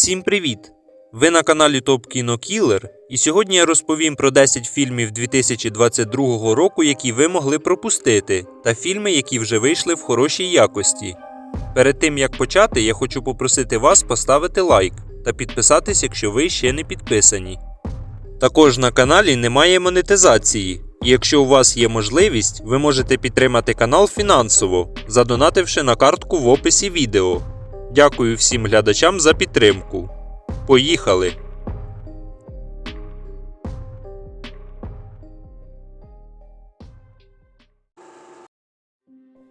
Всім привіт! Ви на каналі Топ Кіно Кілер, і сьогодні я розповім про 10 фільмів 2022 року, які ви могли пропустити, та фільми, які вже вийшли в хорошій якості. Перед тим як почати, я хочу попросити вас поставити лайк та підписатись, якщо ви ще не підписані. Також на каналі немає монетизації, і якщо у вас є можливість, ви можете підтримати канал фінансово, задонативши на картку в описі відео. Дякую всім глядачам за підтримку. Поїхали!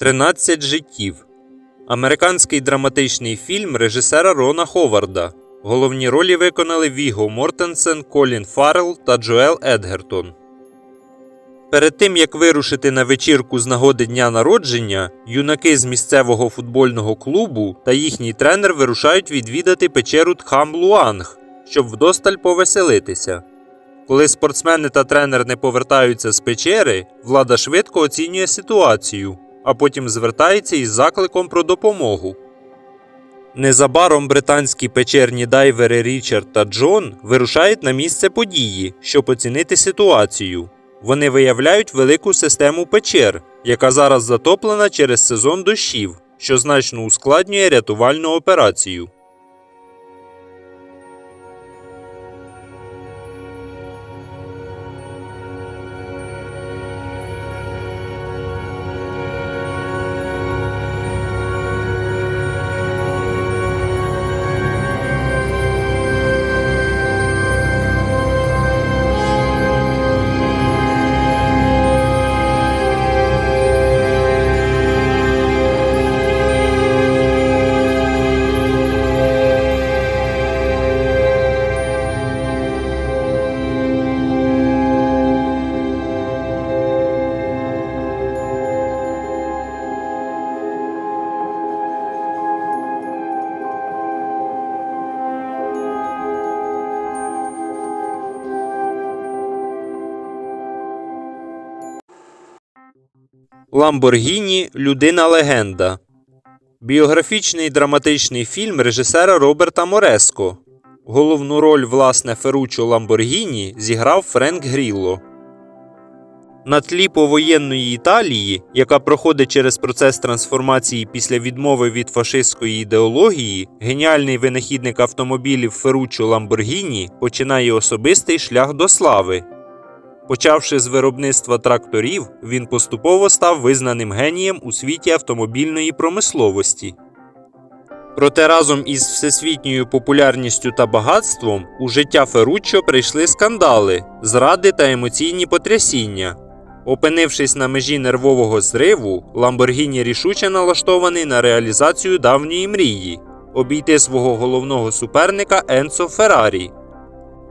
«13 життів. Американський драматичний фільм режисера Рона Ховарда. Головні ролі виконали Віго Мортенсен, Колін Фаррелл та Джоел Едгертон. Перед тим як вирушити на вечірку з нагоди дня народження, юнаки з місцевого футбольного клубу та їхній тренер вирушають відвідати печеру Тхам Луанг, щоб вдосталь повеселитися. Коли спортсмени та тренер не повертаються з печери, влада швидко оцінює ситуацію, а потім звертається із закликом про допомогу. Незабаром британські печерні дайвери Річард та Джон вирушають на місце події, щоб оцінити ситуацію. Вони виявляють велику систему печер, яка зараз затоплена через сезон дощів, що значно ускладнює рятувальну операцію. Ламборгіні Людина легенда. Біографічний драматичний фільм режисера Роберта Мореско. Головну роль власне Ферруччо Ламборгіні зіграв Френк Грілло. На тлі повоєнної Італії, яка проходить через процес трансформації після відмови від фашистської ідеології, геніальний винахідник автомобілів Ферруччо Ламборгіні починає особистий шлях до слави. Почавши з виробництва тракторів, він поступово став визнаним генієм у світі автомобільної промисловості. Проте разом із всесвітньою популярністю та багатством у життя Ферруччо прийшли скандали, зради та емоційні потрясіння. Опинившись на межі нервового зриву, Ламборгіні рішуче налаштований на реалізацію давньої мрії обійти свого головного суперника Енцо Феррарі.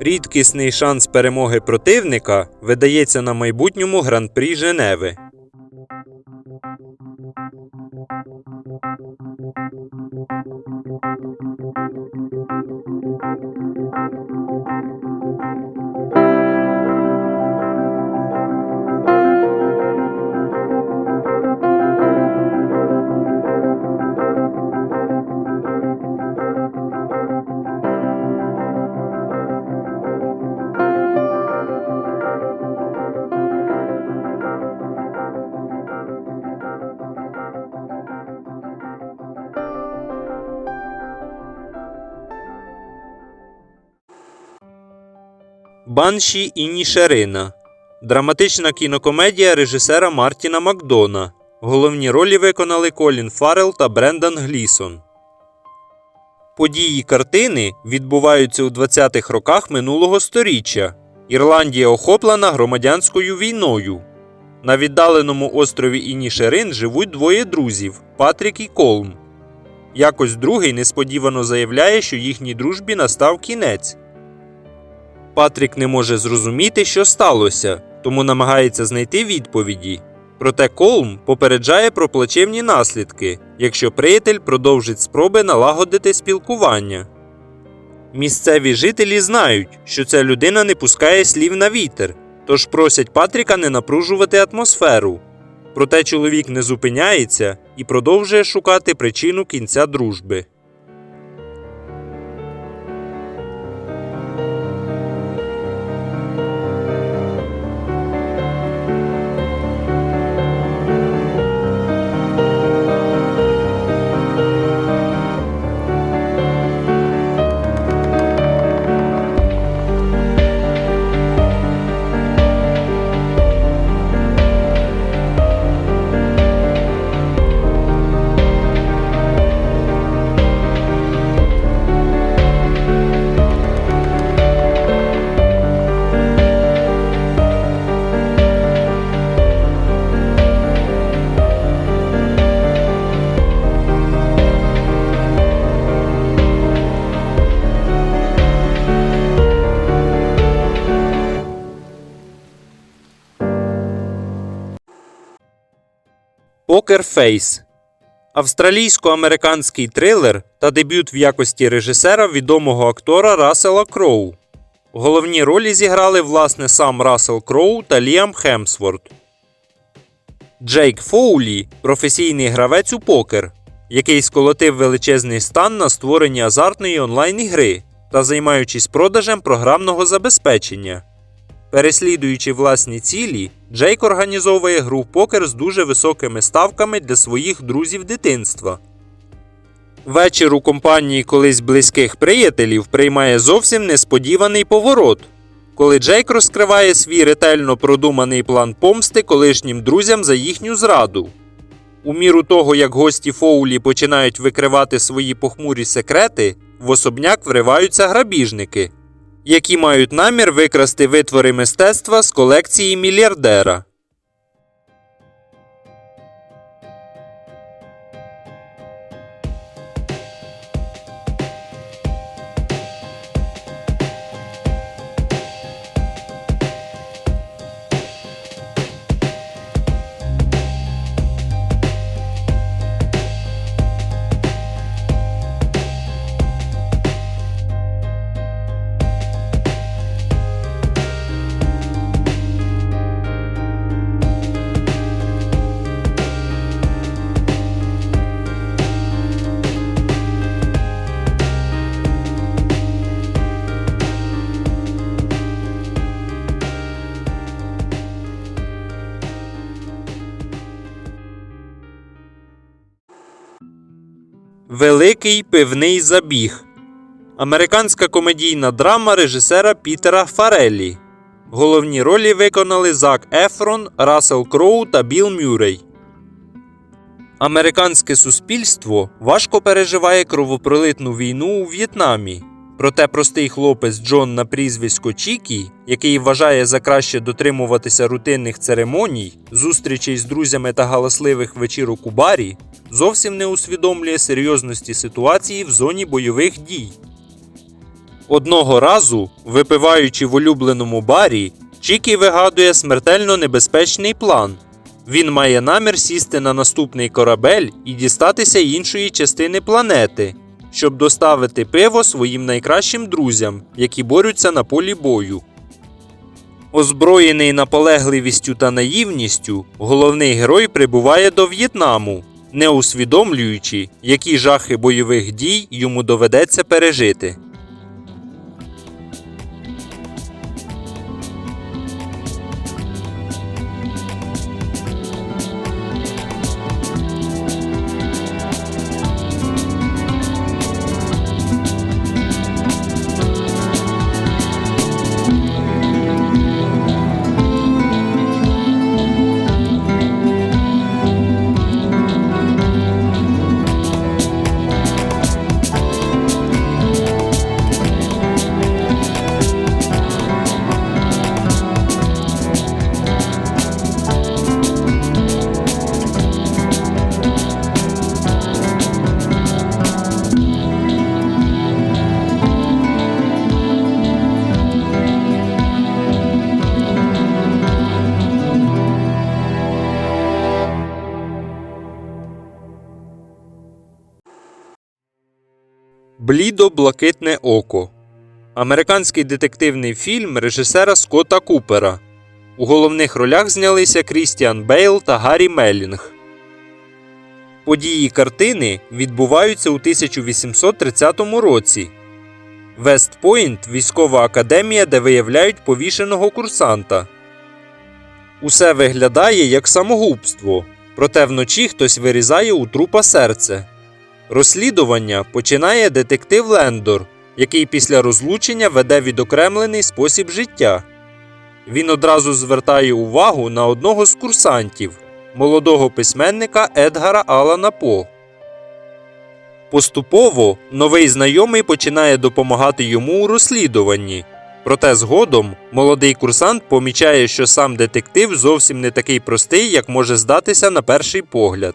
Рідкісний шанс перемоги противника видається на майбутньому гран-прі Женеви. Банші і Нішерина. Драматична кінокомедія режисера Мартіна Макдона. Головні ролі виконали Колін Фаррелл та Брендан Глісон. Події картини відбуваються у 20-х роках минулого сторіччя. Ірландія охоплена громадянською війною. На віддаленому острові Інішерин живуть двоє друзів Патрік і Колм. Якось другий несподівано заявляє, що їхній дружбі настав кінець. Патрік не може зрозуміти, що сталося, тому намагається знайти відповіді. Проте Колм попереджає про плачевні наслідки, якщо приятель продовжить спроби налагодити спілкування. Місцеві жителі знають, що ця людина не пускає слів на вітер, тож просять Патріка не напружувати атмосферу. Проте чоловік не зупиняється і продовжує шукати причину кінця дружби. Покер Фейс австралійсько-американський трилер та дебют в якості режисера відомого актора Рассела Кроу. Головні ролі зіграли власне сам Рассел Кроу та Ліам Хемсворт. Джейк Фоулі професійний гравець у покер, який сколотив величезний стан на створенні азартної онлайн-ігри та займаючись продажем програмного забезпечення. Переслідуючи власні цілі, Джейк організовує гру в покер з дуже високими ставками для своїх друзів дитинства. Вечір у компанії колись близьких приятелів приймає зовсім несподіваний поворот, коли Джейк розкриває свій ретельно продуманий план помсти колишнім друзям за їхню зраду. У міру того, як гості Фоулі починають викривати свої похмурі секрети, в особняк вриваються грабіжники, які мають намір викрасти витвори мистецтва з колекції мільярдера. Великий пивний забіг. Американська комедійна драма режисера Пітера Фареллі. Головні ролі виконали Зак Ефрон, Рассел Кроу та Білл Мюррей. Американське суспільство важко переживає кровопролитну війну у В'єтнамі. Проте простий хлопець Джон на прізвисько Чікі, який вважає за краще дотримуватися рутинних церемоній, зустрічей з друзями та галасливих вечірок у барі, зовсім не усвідомлює серйозності ситуації в зоні бойових дій. Одного разу, випиваючи в улюбленому барі, Чікі вигадує смертельно небезпечний план. Він має намір сісти на наступний корабель і дістатися іншої частини планети, щоб доставити пиво своїм найкращим друзям, які борються на полі бою. Озброєний наполегливістю та наївністю, головний герой прибуває до В'єтнаму, не усвідомлюючи, які жахи бойових дій йому доведеться пережити. Блідо-блакитне око. Американський детективний фільм режисера Скотта Купера. У головних ролях знялися Крістіан Бейл та Гаррі Меллінг. Події картини відбуваються у 1830 році. Вестпойнт військова академія, де виявляють повішеного курсанта. Усе виглядає як самогубство, проте вночі хтось вирізає у трупа серце. Розслідування починає детектив Лендор, який після розлучення веде відокремлений спосіб життя. Він одразу звертає увагу на одного з курсантів, молодого письменника Едгара Алана По. Поступово новий знайомий починає допомагати йому у розслідуванні. Проте згодом молодий курсант помічає, що сам детектив зовсім не такий простий, як може здатися на перший погляд.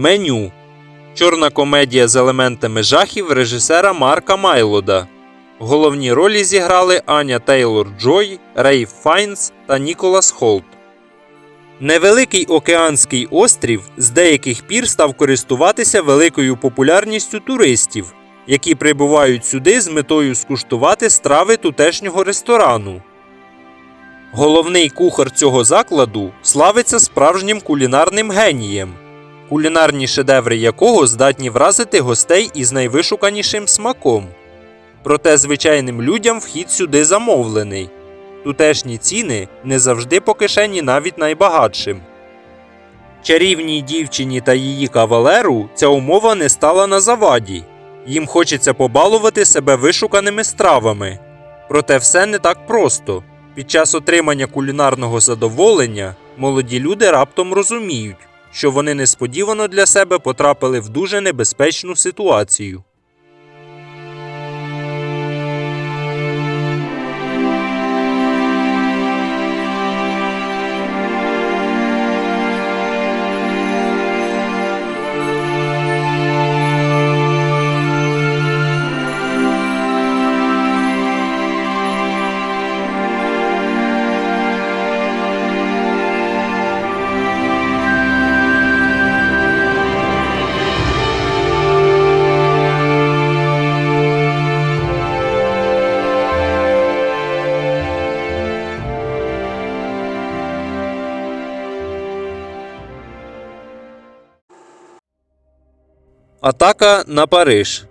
Меню. Чорна комедія з елементами жахів режисера Марка Майлода. Головні ролі зіграли Аня Тейлор Джой, Рейф Файнс та Ніколас Холт. Невеликий океанський острів з деяких пір став користуватися великою популярністю туристів, які прибувають сюди з метою скуштувати страви тутешнього ресторану. Головний кухар цього закладу славиться справжнім кулінарним генієм, кулінарні шедеври якого здатні вразити гостей із найвишуканішим смаком. Проте звичайним людям вхід сюди замовлений. Тутешні ціни не завжди по кишені навіть найбагатшим. Чарівній дівчині та її кавалеру ця умова не стала на заваді. Їм хочеться побалувати себе вишуканими стравами. Проте все не так просто. Під час отримання кулінарного задоволення молоді люди раптом розуміють, що вони несподівано для себе потрапили в дуже небезпечну ситуацію. Атака на Париж.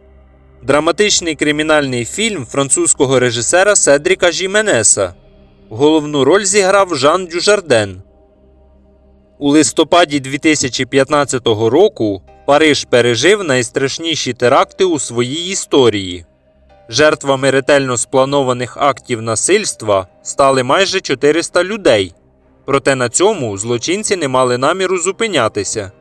Драматичний кримінальний фільм французького режисера Седріка Жіменеса. Головну роль зіграв Жан Дюжарден. У листопаді 2015 року Париж пережив найстрашніші теракти у своїй історії. Жертвами ретельно спланованих актів насильства стали майже 400 людей. Проте на цьому злочинці не мали наміру зупинятися.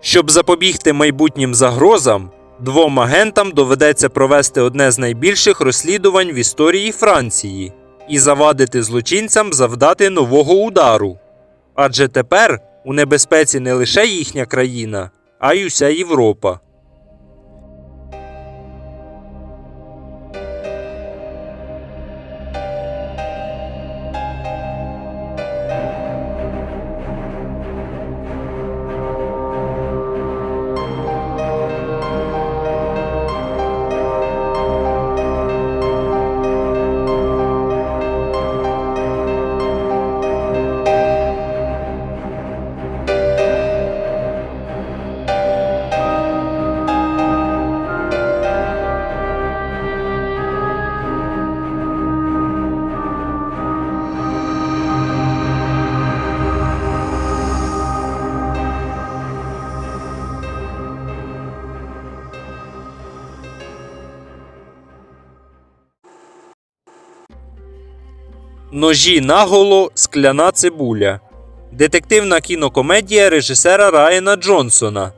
Щоб запобігти майбутнім загрозам, двом агентам доведеться провести одне з найбільших розслідувань в історії Франції і завадити злочинцям завдати нового удару. Адже тепер у небезпеці не лише їхня країна, а й уся Європа. Ножі наголо, скляна цибуля. Детективна кінокомедія режисера Райана Джонсона.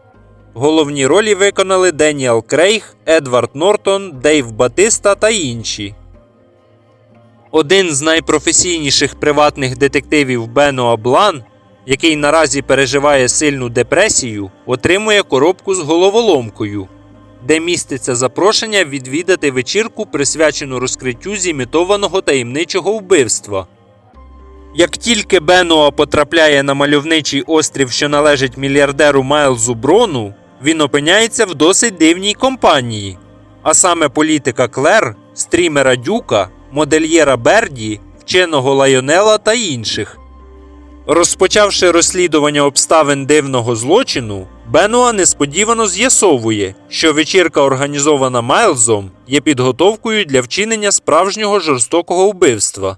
Головні ролі виконали Деніел Крейг, Едвард Нортон, Дейв Батиста та інші. Один з найпрофесійніших приватних детективів Бенуа Блан, який наразі переживає сильну депресію, отримує коробку з головоломкою, де міститься запрошення відвідати вечірку, присвячену розкриттю зімітованого таємничого вбивства. Як тільки Бенуа потрапляє на мальовничий острів, що належить мільярдеру Майлзу Брону, він опиняється в досить дивній компанії, а саме політика Клер, стрімера Дюка, модельєра Берді, вченого Лайонела та інших. Розпочавши розслідування обставин дивного злочину, Бенуа несподівано з'ясовує, що вечірка, організована Майлзом, є підготовкою для вчинення справжнього жорстокого вбивства.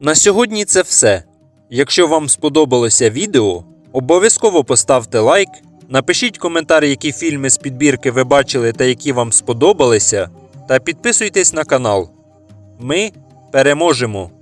На сьогодні це все. Якщо вам сподобалося відео, обов'язково поставте лайк, напишіть коментар, які фільми з підбірки ви бачили та які вам сподобалися, та підписуйтесь на канал. Ми переможемо!